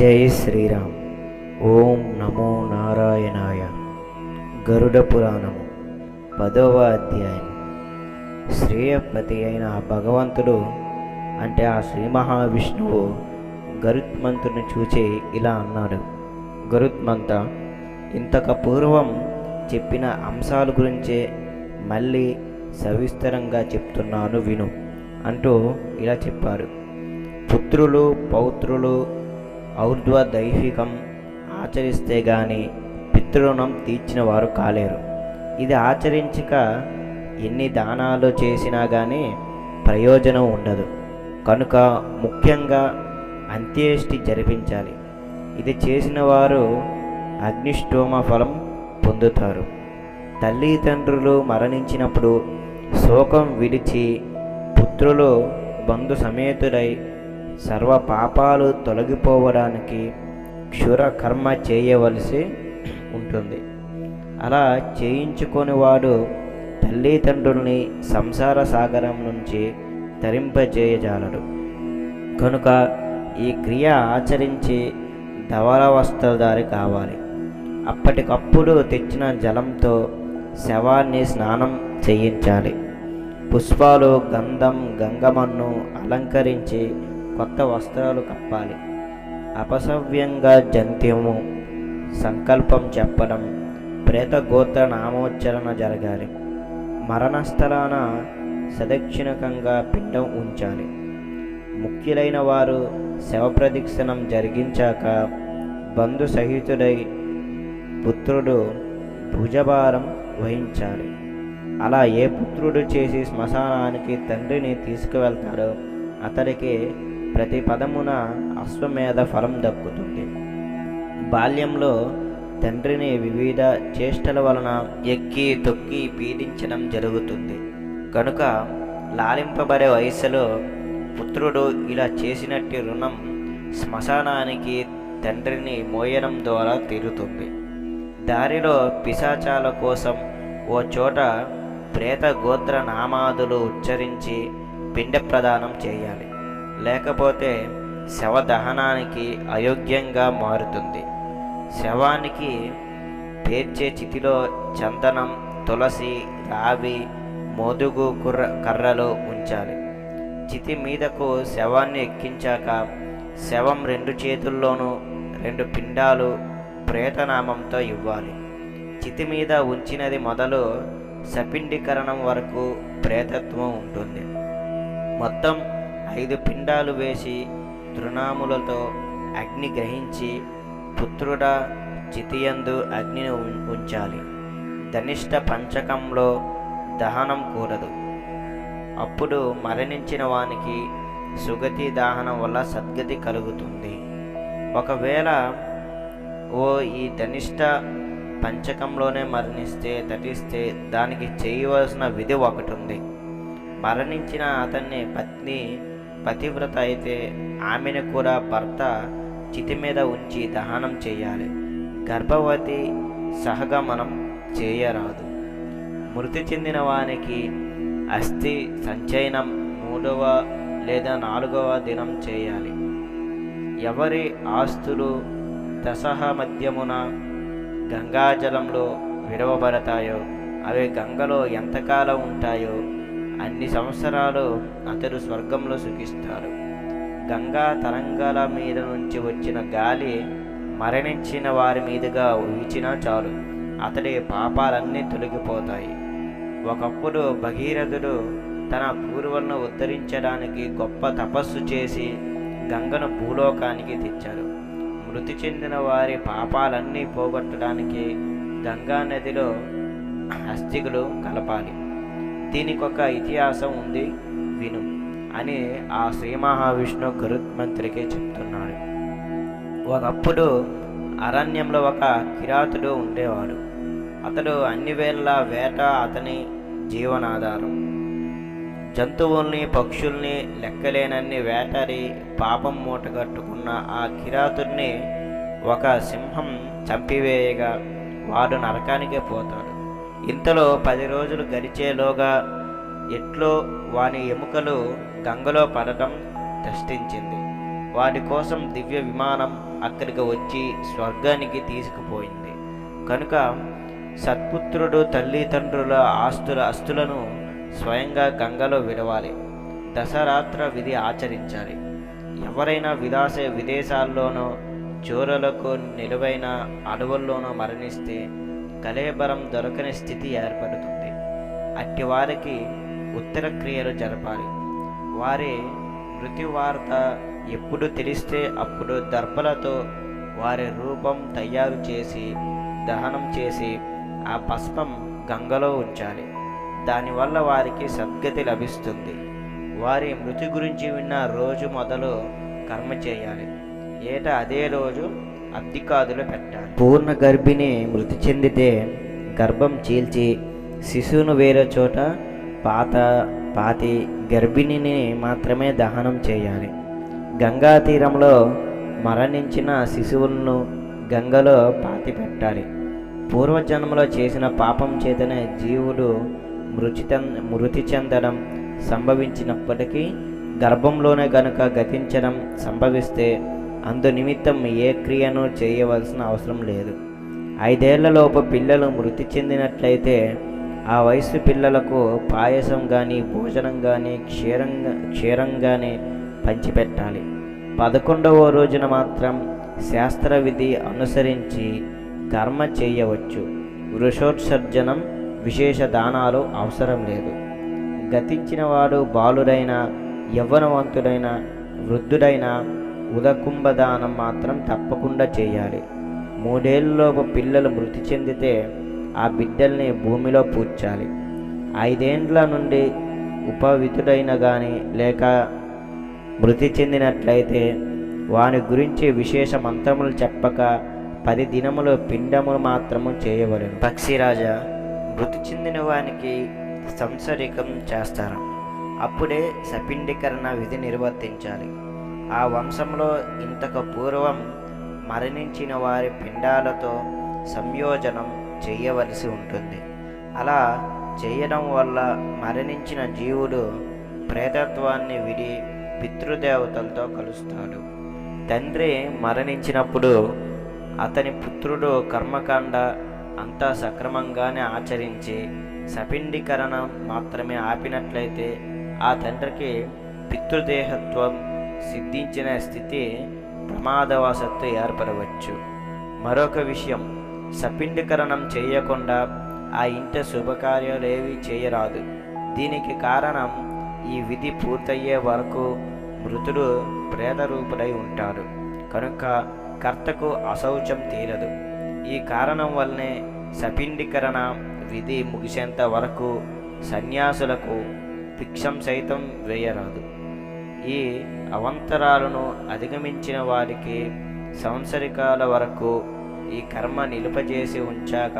జై శ్రీరామ్. ఓం నమో నారాయణాయ. గరుడ పురాణము పదవ అధ్యాయం. శ్రేయపతి అయిన భగవంతుడు అంటే ఆ శ్రీ మహావిష్ణువు గరుత్మంతుని చూచి ఇలా అన్నాడు. గరుత్మంత ఇంతకు పూర్వం చెప్పిన అంశాల గురించే మళ్ళీ సవిస్తరంగా చెప్తున్నాను విను అంటూ ఇలా చెప్పారు పుత్రులు పౌత్రులు ఔర్ధ్వ దైహికం ఆచరిస్తే గాని పితృణం తీర్చిన వారు కాలేరు. ఇది ఆచరించక ఎన్ని దానాలు చేసినా కానీ ప్రయోజనం ఉండదు. కనుక ముఖ్యంగా అంత్యేష్టి జరిపించాలి. ఇది చేసిన వారు అగ్నిష్టోమ ఫలం పొందుతారు. తల్లిదండ్రులు మరణించినప్పుడు శోకం విడిచి పుత్రులు బంధు సమేతుడై సర్వ పాపాలు తొలగిపోవడానికి క్షురకర్మ చేయవలసి ఉంటుంది. అలా చేయించుకొని వాడు తల్లిదండ్రుల్ని సంసార సాగరం నుంచి తరింపజేయజాలడు. కనుక ఈ క్రియ ఆచరించి ధవలవస్త్రధారి కావాలి. అప్పటికప్పుడు తెచ్చిన జలంతో శవాన్ని స్నానం చేయించాలి. పుష్పాలు గంధం గంగమన్ను అలంకరించి కొత్త వస్త్రాలు కప్పాలి. అపసవ్యంగా జంత్యము సంకల్పం చెప్పడం ప్రేత గోత్ర నామోచ్చరణ జరగాలి. మరణస్థలాన సదక్షిణకంగా పిండం ఉంచాలి. ముఖ్యులైన వారు శవప్రదక్షిణం జరిగించాక బంధు సహితుడై పుత్రుడు భుజభారం వహించాలి. అలా ఏ పుత్రుడు చేసి శ్మశానానికి తండ్రిని తీసుకువెళ్తాడో అతడికి ప్రతి పదమున అశ్వమేధ ఫలం దక్కుతుంది. బాల్యంలో తండ్రిని వివిధ చేష్టల వలన ఎక్కి తొక్కి పీడించడం జరుగుతుంది. కనుక లాలింపబడే వయస్సులో పుత్రుడు ఇలా చేసినట్టు రుణం శ్మశానానికి తండ్రిని మోయడం ద్వారా తీరుతుంది. దారిలో పిశాచాల కోసం ఓ చోట ప్రేత గోత్ర నామాదులు ఉచ్చరించి పిండ ప్రదానం చేయాలి. లేకపోతే శవ దహనానికి అయోగ్యంగా మారుతుంది. శవానికి పేర్చే చితిలో చందనం తులసి రావి మోదుగు కుర్ర కర్రలు ఉంచాలి. చితి మీదకు శవాన్ని ఎక్కించాక శవం రెండు చేతుల్లోనూ రెండు పిండాలు ప్రేతనామంతో ఇవ్వాలి. చితి మీద ఉంచినది మొదలు సపిండీకరణం వరకు ప్రేతత్వం ఉంటుంది. మొత్తం ఐదు పిండాలు వేసి తృణాములతో అగ్ని గ్రహించి పుత్రుడ చితియందు అగ్నిని ఉం- ఉంచాలి. ధనిష్ట పంచకంలో దహనం కూడదు అప్పుడు మరణించిన వానికి సుగతి దాహనం వల్ల సద్గతి కలుగుతుంది. ఒకవేళ ఓ ఈ ధనిష్ట పంచకంలోనే మరణిస్తే తటిస్తే దానికి చేయవలసిన విధి ఒకటి ఉంది. మరణించిన అతన్ని పత్ని పతివ్రత అయితే ఆమెను కూడా భర్త చితి మీద ఉంచి దహనం చేయాలి. గర్భవతి సహగమనం చేయరాదు. మృతి చెందిన వానికి అస్థి సంచయనం మూడవ లేదా నాలుగవ దినం చేయాలి. ఎవరి ఆస్తులు దశహ మధ్యమున గంగాజలంలో విడవబడతాయో అవి గంగలో ఎంతకాలం ఉంటాయో అన్ని సంవత్సరాలు అతడు స్వర్గంలో సుఖిస్తాడు. గంగా తరంగాల మీద నుంచి వచ్చిన గాలి మరణించిన వారి మీదుగా వీచినా చాలు. అతడి పాపాలన్నీ తొలగిపోతాయి. ఒకప్పుడు భగీరథుడు తన పూర్వను ఉద్ధరించడానికి గొప్ప తపస్సు చేసి గంగను భూలోకానికి తెచ్చాడు. మృతి చెందిన వారి పాపాలన్నీ పోగొట్టడానికి గంగా నదిలో అస్థికులు కలపాలి. దీనికి ఒక ఇతిహాసం ఉంది విను అని ఆ శ్రీ మహావిష్ణు గరుత్మంత్రికి చెప్తున్నాడు. ఒకప్పుడు అరణ్యంలో ఒక కిరాతుడు ఉండేవాడు. అతడు అన్ని వేళ్ళ వేట అతని జీవనాధారం. జంతువుల్ని పక్షుల్ని లెక్కలేనన్ని వేటాడి పాపం మూటగట్టుకున్న ఆ కిరాతుడిని ఒక సింహం చంపివేయగా వాడు నరకానికే పోతాడు. ఇంతలో పది రోజులు గడిచేలోగా ఎట్లో వాని ఎముకలు గంగలో పడటం దృష్టించింది. వాటి కోసం దివ్య విమానం అక్కడికి వచ్చి స్వర్గానికి తీసుకుపోయింది. కనుక సత్పుత్రుడు తల్లిదండ్రుల ఆస్తుల అస్తులను స్వయంగా గంగలో విడవాలి. దశరాత్ర విధి ఆచరించాలి. ఎవరైనా విలాస విదేశాల్లోనో చోరలకు నిలువైన అడవుల్లోనో మరణిస్తే కలయబరం దొరకని స్థితి ఏర్పడుతుంది. అట్టి వారికి ఉత్తర క్రియలు జరపాలి. వారి మృతి వార్త ఎప్పుడు తెలిస్తే అప్పుడు దర్పలతో వారి రూపం తయారు చేసి దహనం చేసి ఆ పస్పం గంగలో ఉంచాలి. దానివల్ల వారికి సద్గతి లభిస్తుంది. వారి మృతి గురించి విన్న రోజు మొదలు కర్మ చేయాలి. ఏటా అదే రోజు అద్దికాదులు పెట్టాలి పూర్ణ గర్భిణి మృతి చెందితే గర్భం చీల్చి శిశువును వేరే చోట పాత పాతి గర్భిణిని మాత్రమే దహనం చేయాలి. గంగా తీరంలో మరణించిన శిశువులను గంగలో పాతి పెట్టాలి. పూర్వజన్మలో చేసిన పాపం చేతనే జీవుడు మృతి మృతి చెందడం సంభవించినప్పటికీ గర్భంలోనే గనుక గతించడం సంభవిస్తే అందునిమిత్తం ఏ క్రియను చేయవలసిన అవసరం లేదు. ఐదేళ్ళలోపు పిల్లలు మృతి చెందినట్లయితే ఆ వయసు పిల్లలకు పాయసం కానీ భోజనం కానీ క్షీరంగా క్షీరంగానే పంచిపెట్టాలి. పదకొండవ రోజున మాత్రం శాస్త్ర విధి అనుసరించి కర్మ చేయవచ్చు. వృషోత్సర్జనం విశేష దానాలు అవసరం లేదు. గతించిన వాడు బాలుడైన యవ్వనవంతుడైన వృద్ధుడైన ఉదకుంభదానం మాత్రం తప్పకుండా చేయాలి. మూడేళ్ళలోపు పిల్లలు మృతి చెందితే ఆ బిడ్డల్ని భూమిలో పూడ్చాలి. ఐదేండ్ల నుండి ఉపవితుడైన కానీ లేక మృతి చెందినట్లయితే వాని గురించి విశేష మంత్రములు చెప్పక పది దినములు పిండములు మాత్రము చేయవలను. పక్షిరాజా మృతి చెందిన వానికి సంసరికం చేస్తారు? అప్పుడే సపిండీకరణ విధి నిర్వర్తించాలి. ఆ వంశంలో ఇంతకు పూర్వం మరణించిన వారి పిండాలతో సంయోజనం చేయవలసి ఉంటుంది. అలా చేయడం వల్ల మరణించిన జీవుడు ప్రేతత్వాన్ని విడి పితృదేవతలతో కలుస్తాడు. తండ్రి మరణించినప్పుడు అతని పుత్రుడు కర్మకాండ అంతా సక్రమంగానే ఆచరించి సపిండీకరణ మాత్రమే ఆపినట్లయితే ఆ తండ్రికి పితృదేహత్వం సిద్ధించిన స్థితి ప్రమాదవశత్తు ఏర్పడవచ్చు. మరొక విషయం సపిండీకరణం చేయకుండా ఆ ఇంట శుభకార్యాలేవి చేయరాదు. దీనికి కారణం ఈ విధి పూర్తయ్యే వరకు మృతుడు ప్రేతరూపుడై ఉంటారు కనుక కర్తకు అశౌచం తీరదు. ఈ కారణం వల్లనే సపిండీకరణ విధి ముగిసేంత వరకు సన్యాసులకు భిక్షం సైతం వేయరాదు. ఈ అవంతరాలను అధిగమించిన వారికి సంవత్సరికాల వరకు ఈ కర్మ నిలుపజేసి ఉంచాక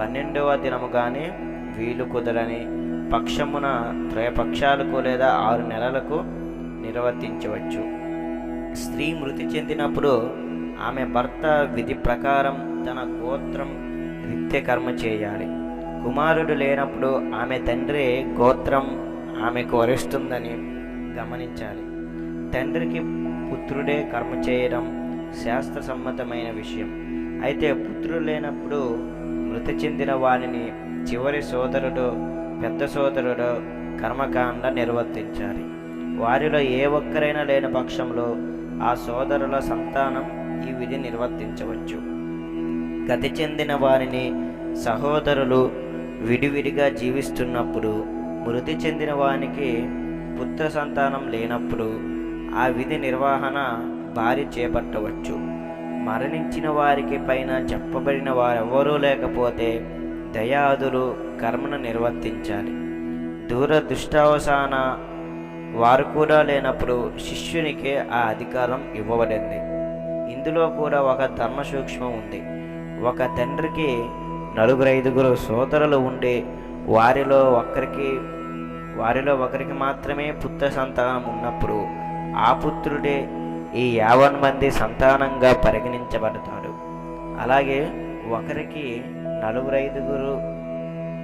పన్నెండవ దినముగానే వీలు కుదరని పక్షమున త్రయపక్షాలకు లేదా ఆరు నెలలకు నిర్వర్తించవచ్చు. స్త్రీ మృతి చెందినప్పుడు ఆమె భర్త విధి ప్రకారం తన గోత్రం నిత్య కర్మ చేయాలి. కుమారుడు లేనప్పుడు ఆమె తండ్రి గోత్రం ఆమెకు వరిస్తుందని గమనించాలి. తండ్రికి పుత్రుడే కర్మ చేయడం శాస్త్ర సమ్మతమైన విషయం. అయితే పుత్రుడు లేనప్పుడు మృతి చెందిన వారిని చివరి సోదరుడు పెద్ద సోదరుడు కర్మకాండ నిర్వర్తించాలి. వారిలో ఏ ఒక్కరైనా లేని పక్షంలో ఆ సోదరుల సంతానం ఈ విధి నిర్వర్తించవచ్చు. గతి చెందిన వారిని సహోదరులు విడివిడిగా జీవిస్తున్నప్పుడు మృతి చెందిన వానికి పుత్ర సంతానం లేనప్పుడు ఆ విధి నిర్వహణ భార్య చేపట్టవచ్చు. మరణించిన వారికి పైన చెప్పబడిన వారెవరూ లేకపోతే దయాదులు కర్మను నిర్వర్తించాలి. దూరదృష్టావసాన వారు కూడా లేనప్పుడు శిష్యునికే ఆ అధికారం ఇవ్వబడింది. ఇందులో కూడా ఒక ధర్మ సూక్ష్మం ఉంది. ఒక తండ్రికి నలుగురు ఐదుగురు సోదరులు ఉండి వారిలో ఒకరికి వారిలో ఒకరికి మాత్రమే పుత్ర సంతానం ఉన్నప్పుడు ఆ పుత్రుడే ఈ యావన్ మంది సంతానంగా పరిగణించబడతాడు. అలాగే ఒకరికి నలుగురు ఐదుగురు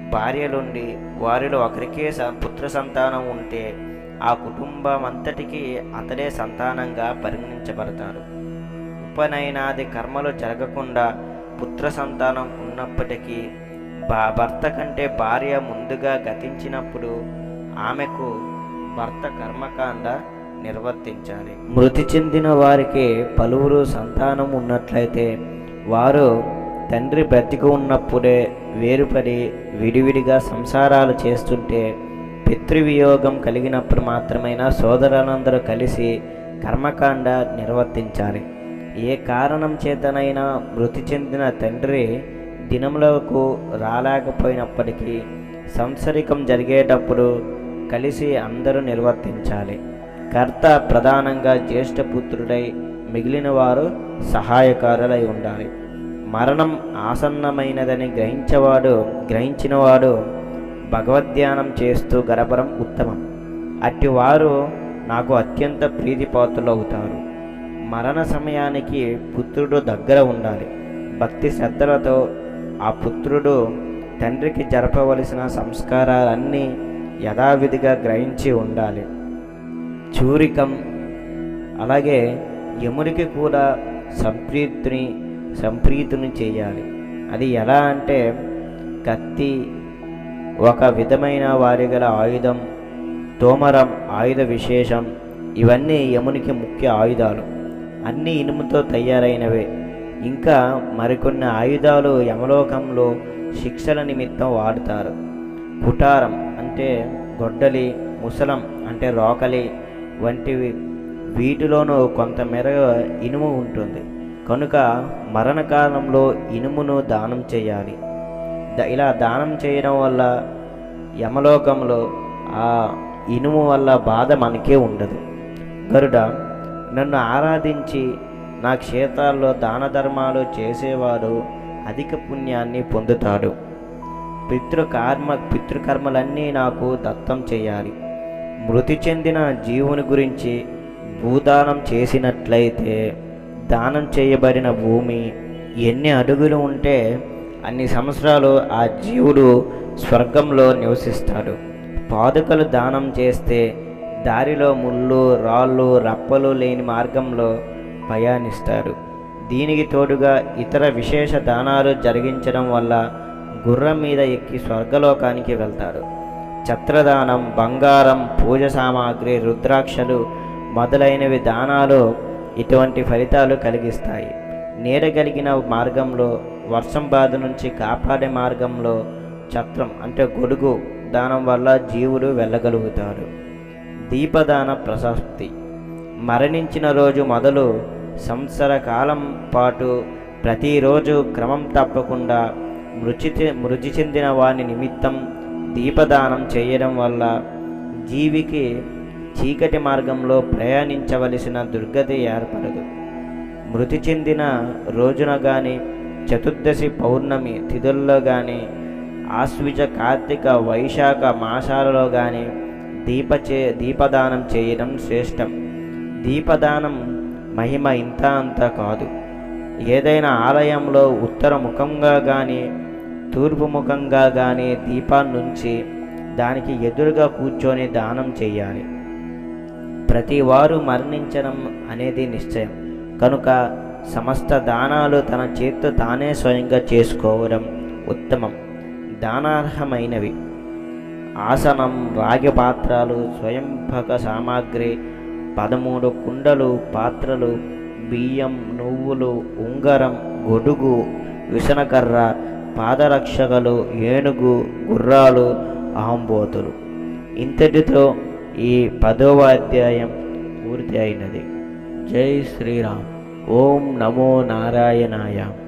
భార్యలుండి వారిలో ఒకరికే స- పుత్ర సంతానం ఉంటే ఆ కుటుంబం అంతటికీ అతడే సంతానంగా పరిగణించబడతాడు. ఉపనయనాది కర్మలు జరగకుండా పుత్ర సంతానం ఉన్నప్పటికీ భర్త కంటే భార్య ముందుగా గతించినప్పుడు ఆమెకు భర్త కర్మకాండ నిర్వర్తించాలి. మృతి చెందిన వారికి పలువురు సంతానం ఉన్నట్లయితే వారు తండ్రి బ్రతికి ఉన్నప్పుడే వేరుపడి విడివిడిగా సంసారాలు చేస్తుంటే పితృవియోగం కలిగినప్పుడు మాత్రమైనా సోదరులందరూ కలిసి కర్మకాండ నిర్వర్తించాలి. ఏ కారణం చేతనైనా మృతి చెందిన తండ్రి దినములకు రాలేకపోయినప్పటికీ సంసరికం జరిగేటప్పుడు కలిసి అందరూ నిర్వర్తించాలి. కర్త ప్రధానంగా జ్యేష్ఠపుత్రుడై మిగిలిన వారు సహాయకారులై ఉండాలి. మరణం ఆసన్నమైనదని గ్రహించేవాడు గ్రహించినవాడు భగవద్ధ్యానం చేస్తూ గడపడం ఉత్తమం. అట్టి వారు నాకు అత్యంత ప్రీతిపాత్రులు అవుతారు. మరణ సమయానికి పుత్రుడు దగ్గర ఉండాలి. భక్తి శ్రద్ధలతో ఆ పుత్రుడు తండ్రికి జరపవలసిన సంస్కారాలన్నీ యథావిధిగా గ్రహించి ఉండాలి. చూరికం అలాగే యమునికి కూడా సంప్రీతిని సంప్రీతిని చేయాలి. అది ఎలా అంటే కత్తి ఒక విధమైన వారి గల ఆయుధం తోమరం ఆయుధ విశేషం ఇవన్నీ యమునికి ముఖ్య ఆయుధాలు. అన్ని ఇనుముతో తయారైనవే. ఇంకా మరికొన్ని ఆయుధాలు యమలోకంలో శిక్షల నిమిత్తం వాడుతారు. కుటారం అంటే గొడ్డలి ముసలం అంటే రోకలి వంటివి. వీటిలోనూ కొంతమేర ఇనుము ఉంటుంది. కనుక మరణకాలంలో ఇనుమును దానం చేయాలి. ఇలా దానం చేయడం వల్ల యమలోకంలో ఆ ఇనుము వల్ల బాధ మనకే ఉండదు. గరుడ నన్ను ఆరాధించి నా క్షేత్రాల్లో దాన ధర్మాలు చేసేవాడు అధిక పుణ్యాన్ని పొందుతాడు. పితృకర్మ పితృకర్మలన్నీ నాకు దత్తం చేయాలి. మృతి చెందిన జీవుని గురించి భూదానం చేసినట్లయితే దానం చేయబడిన భూమి ఎన్ని అడుగులు ఉంటే అన్ని సంవత్సరాలు ఆ జీవుడు స్వర్గంలో నివసిస్తాడు. పాదుకలు దానం చేస్తే దారిలో ముళ్ళు రాళ్ళు రప్పలు లేని మార్గంలో ప్రయాణిస్తారు దీనికి తోడుగా ఇతర విశేష దానాలు జరిగించడం వల్ల గుర్రం మీద ఎక్కి స్వర్గలోకానికి వెళ్తాడు ఛత్రదానం బంగారం పూజ సామాగ్రి రుద్రాక్షలు మొదలైనవి దానాలు ఇటువంటి ఫలితాలు కలిగిస్తాయి. నీడ కలిగిన మార్గంలో వర్షం బాధ నుంచి కాపాడే మార్గంలో ఛత్రం అంటే గొడుగు దానం వల్ల జీవులు వెళ్ళగలుగుతారు. దీపదాన ప్రశస్తి మరణించిన రోజు మొదలు సంవత్సర కాలం పాటు ప్రతిరోజు క్రమం తప్పకుండా మృతి మృతి చెందిన వారి నిమిత్తం దీపదానం చేయడం వల్ల జీవికి చీకటి మార్గంలో ప్రయాణించవలసిన దుర్గతి ఏర్పడదు. మృతి చెందిన రోజున కానీ చతుర్దశి పౌర్ణమి తిథుల్లో కానీ ఆశ్విజ కార్తీక వైశాఖ మాసాలలో కానీ దీప చే దీపదానం చేయడం శ్రేష్టం. దీపదానం మహిమ ఇంత అంత కాదు. ఏదైనా ఆలయంలో ఉత్తర ముఖంగా కానీ తూర్పు ముఖంగా కానీ దీపాన్నుంచి దానికి ఎదురుగా కూర్చొని దానం చేయాలి ప్రతి వారు మరణించడం అనేది నిశ్చయం. కనుక సమస్త దానాలు తన చేత్తో తానే స్వయంగా చేసుకోవడం ఉత్తమం. దానార్హమైనవి. ఆసనం రాగి పాత్రలు స్వయంభక సామాగ్రి పదమూడు కుండలు పాత్రలు బియ్యం నువ్వులు ఉంగరం గొడుగు విసనకర్ర పాదరక్షకలు ఏనుగు గుర్రాలు ఆంబోతులు. ఇంతటితో ఈ పదవ అధ్యాయం పూర్తి అయినది. జై శ్రీరామ్. ఓం నమో నారాయణాయ.